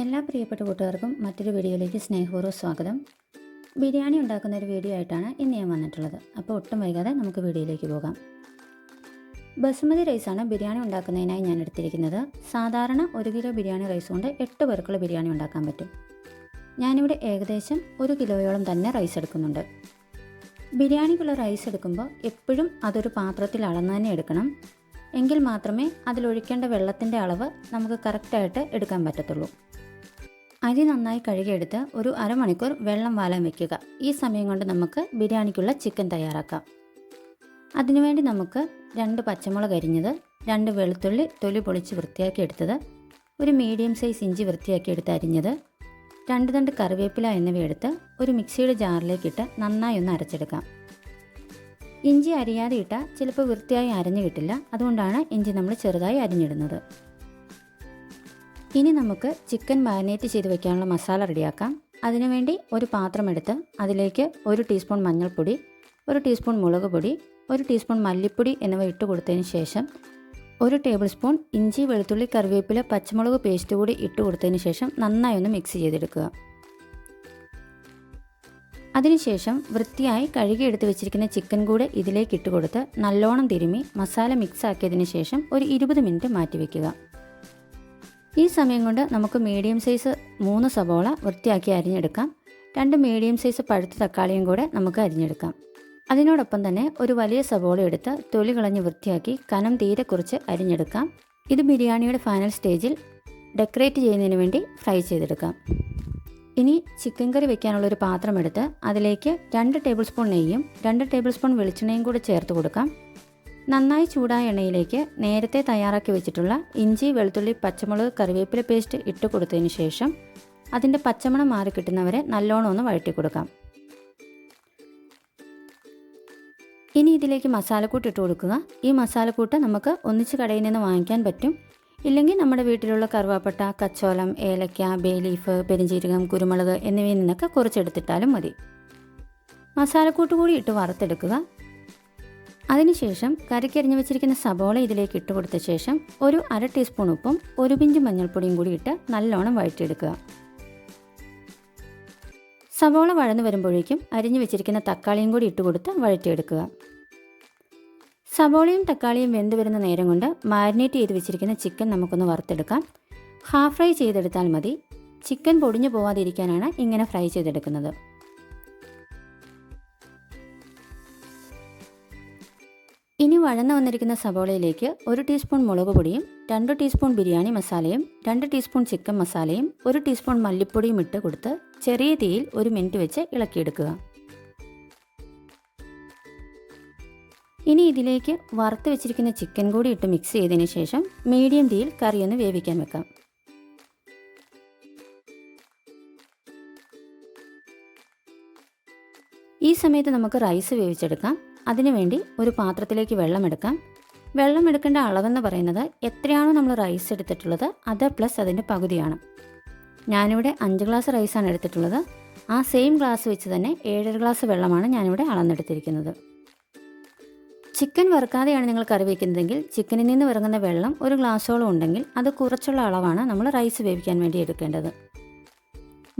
എല്ലാ പ്രിയപ്പെട്ട കൂട്ടുകാർക്കും മറ്റൊരു വീഡിയോയിലേക്ക് സ്നേഹപൂർവം സ്വാഗതം. ബിരിയാണി ഉണ്ടാക്കുന്ന ഒരു വീഡിയോ ആയിട്ടാണ് ഇന്ന് ഞാൻ വന്നിട്ടുള്ളത്. അപ്പോൾ ഒട്ടും വൈകാതെ നമുക്ക് വീഡിയോയിലേക്ക് പോകാം. ബസുമതി റൈസാണ് ബിരിയാണി ഉണ്ടാക്കുന്നതിനായി ഞാൻ എടുത്തിരിക്കുന്നത്. സാധാരണ ഒരു കിലോ ബിരിയാണി റൈസ് കൊണ്ട് എട്ട് പേർക്കുള്ള ബിരിയാണി ഉണ്ടാക്കാൻ പറ്റും. ഞാനിവിടെ ഏകദേശം ഒരു കിലോയോളം തന്നെ റൈസ് എടുക്കുന്നുണ്ട്. ബിരിയാണിക്കുള്ള റൈസ് എടുക്കുമ്പോൾ എപ്പോഴും അതൊരു പാത്രത്തിൽ അളന്ന് തന്നെ എടുക്കണം. എങ്കിൽ മാത്രമേ അതിലൊഴിക്കേണ്ട വെള്ളത്തിന്റെ അളവ് നമുക്ക് കറക്റ്റായിട്ട് എടുക്കാൻ പറ്റത്തുള്ളൂ. അരി നന്നായി കഴുകിയെടുത്ത് ഒരു അരമണിക്കൂർ വെള്ളം വാലാൻ വെക്കുക. ഈ സമയം കൊണ്ട് നമുക്ക് ബിരിയാണിക്കുള്ള ചിക്കൻ തയ്യാറാക്കാം. അതിനുവേണ്ടി നമുക്ക് രണ്ട് പച്ചമുളക് അരിഞ്ഞത് രണ്ട് വെളുത്തുള്ളി തൊലി പൊളിച്ച് വൃത്തിയാക്കിയെടുത്തത് ഒരു മീഡിയം സൈസ് ഇഞ്ചി വൃത്തിയാക്കിയെടുത്ത് അരിഞ്ഞത് രണ്ട് തണ്ട് കറിവേപ്പില എന്നിവയെടുത്ത് ഒരു മിക്സിയുടെ ജാറിലേക്കിട്ട് നന്നായി ഒന്ന് അരച്ചെടുക്കാം. ഇഞ്ചി അരിയാതെ ഇട്ടാൽ ചിലപ്പോൾ വൃത്തിയായി അരഞ്ഞു കിട്ടില്ല. അതുകൊണ്ടാണ് ഇഞ്ചി നമ്മൾ ചെറുതായി അരിഞ്ഞിടുന്നത്. ഇനി നമുക്ക് ചിക്കൻ മാരിനേറ്റ് ചെയ്ത് വെക്കാനുള്ള മസാല റെഡിയാക്കാം. അതിനുവേണ്ടി ഒരു പാത്രം എടുത്ത് അതിലേക്ക് ഒരു ടീസ്പൂൺ മഞ്ഞൾപ്പൊടി ഒരു ടീസ്പൂൺ മുളക് പൊടി ഒരു ടീസ്പൂൺ മല്ലിപ്പൊടി എന്നിവ ഇട്ട് കൊടുത്തതിന് ശേഷം ഒരു ടേബിൾ സ്പൂൺ ഇഞ്ചി വെളുത്തുള്ളി കറിവേപ്പില പച്ചമുളക് പേസ്റ്റ് കൂടി ഇട്ട് കൊടുത്തതിന് ശേഷം നന്നായി ഒന്ന് മിക്സ് ചെയ്തെടുക്കുക. അതിനുശേഷം വൃത്തിയായി കഴുകിയെടുത്ത് വെച്ചിരിക്കുന്ന ചിക്കൻ കൂടെ ഇതിലേക്ക് ഇട്ട് കൊടുത്ത് നല്ലോണം തിരുമി മസാല മിക്സ് ആക്കിയതിന് ശേഷം ഒരു ഇരുപത് മിനിറ്റ് മാറ്റി വയ്ക്കുക ഈ സമയം കൊണ്ട് നമുക്ക് മീഡിയം സൈസ് മൂന്ന് സവോള വൃത്തിയാക്കി അരിഞ്ഞെടുക്കാം. രണ്ട് മീഡിയം സൈസ് പഴുത്ത തക്കാളിയും കൂടെ നമുക്ക് അരിഞ്ഞെടുക്കാം. അതിനോടൊപ്പം തന്നെ ഒരു വലിയ സവോള എടുത്ത് തൊലി കളഞ്ഞ് വൃത്തിയാക്കി കനം തീരെ കുറച്ച് അരിഞ്ഞെടുക്കാം. ഇത് ബിരിയാണിയുടെ ഫൈനൽ സ്റ്റേജിൽ ഡെക്കറേറ്റ് ചെയ്യുന്നതിന് വേണ്ടി ഫ്രൈ ചെയ്തെടുക്കാം. ഇനി ചിക്കൻ കറി വെക്കാനുള്ളൊരു പാത്രം എടുത്ത് അതിലേക്ക് രണ്ട് ടേബിൾ സ്പൂൺ നെയ്യും രണ്ട് ടേബിൾ സ്പൂൺ വെളിച്ചെണ്ണയും കൂടെ ചേർത്ത് കൊടുക്കാം. നന്നായി ചൂടായ എണ്ണയിലേക്ക് നേരത്തെ തയ്യാറാക്കി വെച്ചിട്ടുള്ള ഇഞ്ചി വെളുത്തുള്ളി പച്ചമുളക് കറിവേപ്പില പേസ്റ്റ് ഇട്ട് കൊടുത്തതിന് ശേഷം അതിന്റെ പച്ചമണം മാറി കിട്ടുന്നവരെ നല്ലോണം ഒന്ന് വഴറ്റി കൊടുക്കാം. ഇനി ഇതിലേക്ക് മസാലക്കൂട്ട് ഇട്ട് കൊടുക്കുക. ഈ മസാലക്കൂട്ട് നമുക്ക് ഒന്നിച്ച് കടയിൽ നിന്ന് വാങ്ങിക്കാൻ പറ്റും. ഇല്ലെങ്കിൽ നമ്മുടെ വീട്ടിലുള്ള കറുവാപ്പട്ട കച്ചോലം ഏലക്ക ബേ ലീഫ് പെരിഞ്ചീരകം കുരുമുളക് എന്നിവയിൽ നിന്നൊക്കെ കുറച്ചെടുത്തിട്ടാലും മതി. മസാലക്കൂട്ട് കൂടി ഇട്ട് വറുത്തെടുക്കുക. അതിനുശേഷം കറിക്കരിഞ്ഞ് വെച്ചിരിക്കുന്ന സബോള ഇതിലേക്ക് ഇട്ട് കൊടുത്ത ശേഷം ഒരു അര ടീസ്പൂൺ ഉപ്പും ഒരു പിഞ്ച് മഞ്ഞൾപ്പൊടിയും കൂടി ഇട്ട് നല്ലോണം വഴറ്റിയെടുക്കുക. സവോള വഴന്നു വരുമ്പോഴേക്കും അരിഞ്ഞു വെച്ചിരിക്കുന്ന തക്കാളിയും കൂടി ഇട്ട് കൊടുത്ത് വഴറ്റിയെടുക്കുക. സവോളയും തക്കാളിയും വെന്ത് വരുന്ന നേരം കൊണ്ട് മാരിനേറ്റ് ചെയ്ത് വെച്ചിരിക്കുന്ന ചിക്കൻ നമുക്കൊന്ന് വറുത്തെടുക്കാം. ഹാഫ് ഫ്രൈ ചെയ്തെടുത്താൽ മതി. ചിക്കൻ പൊടിഞ്ഞു പോവാതിരിക്കാനാണ് ഇങ്ങനെ ഫ്രൈ ചെയ്തെടുക്കുന്നത്. ഇനി വഴന്നു വന്നിരിക്കുന്ന സവോളയിലേക്ക് ഒരു ടീസ്പൂൺ മുളക് പൊടിയും രണ്ട് ടീസ്പൂൺ ബിരിയാണി മസാലയും രണ്ട് ടീസ്പൂൺ ചിക്കൻ മസാലയും ഒരു ടീസ്പൂൺ മല്ലിപ്പൊടിയും ഇട്ട് കൊടുത്ത് ചെറിയ തീയിൽ ഒരു മിനിറ്റ് വെച്ച് ഇളക്കിയെടുക്കുക. ഇനി ഇതിലേക്ക് വറുത്ത് വെച്ചിരിക്കുന്ന ചിക്കൻ കൂടി ഇട്ട് മിക്സ് ചെയ്തതിന് ശേഷം മീഡിയം തീയിൽ കറിയൊന്ന് വേവിക്കാൻ വെക്കാം. ഈ സമയത്ത് നമുക്ക് റൈസ് വേവിച്ചെടുക്കാം. അതിനുവേണ്ടി ഒരു പാത്രത്തിലേക്ക് വെള്ളം എടുക്കാം വെള്ളം എടുക്കേണ്ട അളവെന്ന് പറയുന്നത് എത്രയാണോ നമ്മൾ റൈസ് എടുത്തിട്ടുള്ളത് അത് പ്ലസ് അതിന്റെ പകുതിയാണ്. ഞാനിവിടെ അഞ്ച് ഗ്ലാസ് റൈസാണ് എടുത്തിട്ടുള്ളത്. ആ സെയിം ഗ്ലാസ് വെച്ച് തന്നെ ഏഴര ഗ്ലാസ് വെള്ളമാണ് ഞാനിവിടെ അളന്നെടുത്തിരിക്കുന്നത്. ചിക്കൻ വറുക്കാതെയാണ് നിങ്ങൾ കറി വയ്ക്കുന്നതെങ്കിൽ ചിക്കനിൽ നിന്ന് ഇറങ്ങുന്ന വെള്ളം ഒരു ഗ്ലാസ്സോളം ഉണ്ടെങ്കിൽ അത് കുറച്ചുള്ള അളവാണ് നമ്മൾ റൈസ് വേവിക്കാൻ വേണ്ടി എടുക്കേണ്ടത്.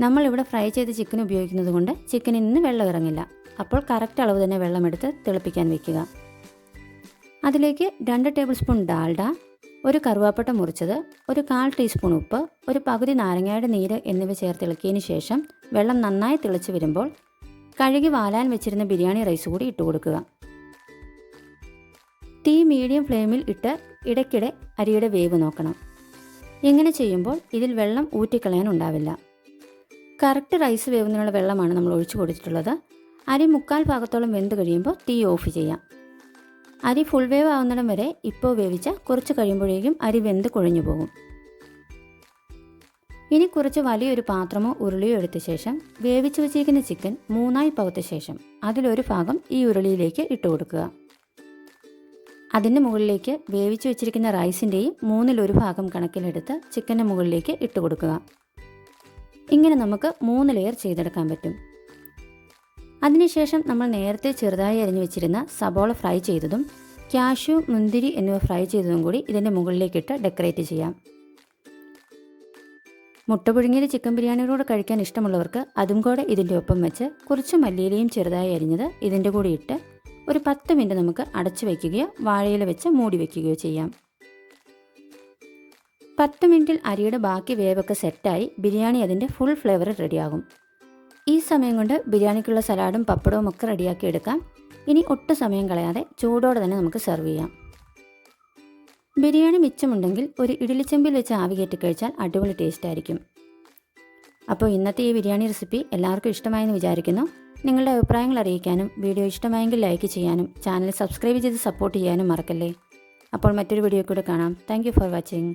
നമ്മളിവിടെ ഫ്രൈ ചെയ്ത ചിക്കൻ ഉപയോഗിക്കുന്നത് കൊണ്ട് ചിക്കനിൽ നിന്ന് വെള്ളം ഇറങ്ങില്ല. അപ്പോൾ കറക്റ്റ് അളവ് തന്നെ വെള്ളമെടുത്ത് തിളപ്പിക്കാൻ വെക്കുക. അതിലേക്ക് രണ്ട് ടേബിൾ സ്പൂൺ ഡാൽഡ ഒരു കറുവാപ്പട്ട മുറിച്ചത് ഒരു കാൽ ടീസ്പൂൺ ഉപ്പ് ഒരു പകുതി നാരങ്ങയുടെ നീര് എന്നിവ ചേർത്ത് ഇളക്കിയതിന് ശേഷം വെള്ളം നന്നായി തിളച്ച് വരുമ്പോൾ കഴുകി വാലാൻ വെച്ചിരുന്ന ബിരിയാണി റൈസ് കൂടി ഇട്ട് കൊടുക്കുക. തീ മീഡിയം ഫ്ലെയിമിൽ ഇട്ട് ഇടയ്ക്കിടെ അരിയുടെ വേവ് നോക്കണം. ഇങ്ങനെ ചെയ്യുമ്പോൾ ഇതിൽ വെള്ളം ഊറ്റിക്കളയാൻ ഉണ്ടാവില്ല. കറക്റ്റ് റൈസ് വേവുന്നതിനുള്ള വെള്ളമാണ് നമ്മൾ ഒഴിച്ചു കൊടുത്തിട്ടുള്ളത്. അരി മുക്കാൽ ഭാഗത്തോളം വെന്ത് കഴിയുമ്പോൾ തീ ഓഫ് ചെയ്യാം. അരി ഫുൾ വേവ് ആവുന്നിടം വരെ ഇപ്പോൾ വേവിച്ച കുറച്ച് കഴിയുമ്പോഴേക്കും അരി വെന്ത് കുഴഞ്ഞു പോകും. ഇനി കുറച്ച് വലിയൊരു പാത്രമോ ഉരുളിയോ എടുത്ത ശേഷം വേവിച്ചു വച്ചിരിക്കുന്ന ചിക്കൻ മൂന്നായി പകുത്ത ശേഷം അതിലൊരു ഭാഗം ഈ ഉരുളിയിലേക്ക് ഇട്ട് കൊടുക്കുക. അതിന്റെ മുകളിലേക്ക് വേവിച്ചു വെച്ചിരിക്കുന്ന റൈസിന്റെയും മൂന്നിലൊരു ഭാഗം കണക്കിലെടുത്ത് ചിക്കന്റെ മുകളിലേക്ക് ഇട്ട് കൊടുക്കുക. ഇങ്ങനെ നമുക്ക് മൂന്ന് ലെയർ ചെയ്തെടുക്കാൻ പറ്റും. അതിനുശേഷം നമ്മൾ നേരത്തെ ചെറുതായി അരിഞ്ഞു വെച്ചിരുന്ന സബോള ഫ്രൈ ചെയ്തതും ക്യാഷ്യൂ മുന്തിരി എന്നിവ ഫ്രൈ ചെയ്തതും കൂടി ഇതിന്റെ മുകളിലേക്കിട്ട് ഡെക്കറേറ്റ് ചെയ്യാം. മുട്ട പുഴുങ്ങിയത് ചിക്കൻ ബിരിയാണിയോട് കഴിക്കാൻ ഇഷ്ടമുള്ളവർക്ക് അതും കൂടെ ഇതിന്റെ ഒപ്പം വെച്ച് കുറച്ച് മല്ലിയിലയും ചെറുതായി അരിഞ്ഞത് ഇതിന്റെ കൂടി ഇട്ട് ഒരു പത്ത് മിനിറ്റ് നമുക്ക് അടച്ചു വയ്ക്കുകയോ വാഴയിൽ വെച്ച് മൂടി വയ്ക്കുകയോ ചെയ്യാം. പത്ത് മിനിറ്റിൽ അരിയുടെ ബാക്കി വേവൊക്കെ സെറ്റായി ബിരിയാണി അതിന്റെ ഫുൾ ഫ്ലേവർ റെഡിയാകും. ഈ സമയം കൊണ്ട് ബിരിയാണിക്കുള്ള സലാഡും പപ്പടവും ഒക്കെ റെഡിയാക്കി എടുക്കാം. ഇനി ഒട്ടും സമയം കളയാതെ ചൂടോടെ തന്നെ നമുക്ക് സെർവ് ചെയ്യാം. ബിരിയാണി മിച്ചമുണ്ടെങ്കിൽ ഒരു ഇഡ്ഡലിച്ചെമ്പിൽ വെച്ച് ആവി കയറ്റി കഴിച്ചാൽ അടിപൊളി ടേസ്റ്റ് ആയിരിക്കും. അപ്പോൾ ഇന്നത്തെ ഈ ബിരിയാണി റെസിപ്പി എല്ലാവർക്കും ഇഷ്ടമായെന്ന് വിചാരിക്കുന്നു. നിങ്ങളുടെ അഭിപ്രായങ്ങൾ അറിയിക്കാനും വീഡിയോ ഇഷ്ടമായെങ്കിൽ ലൈക്ക് ചെയ്യാനും ചാനൽ സബ്സ്ക്രൈബ് ചെയ്ത് സപ്പോർട്ട് ചെയ്യാനും മറക്കല്ലേ? അപ്പോൾ മറ്റൊരു വീഡിയോ കൂടെ കാണാം. Thank for watching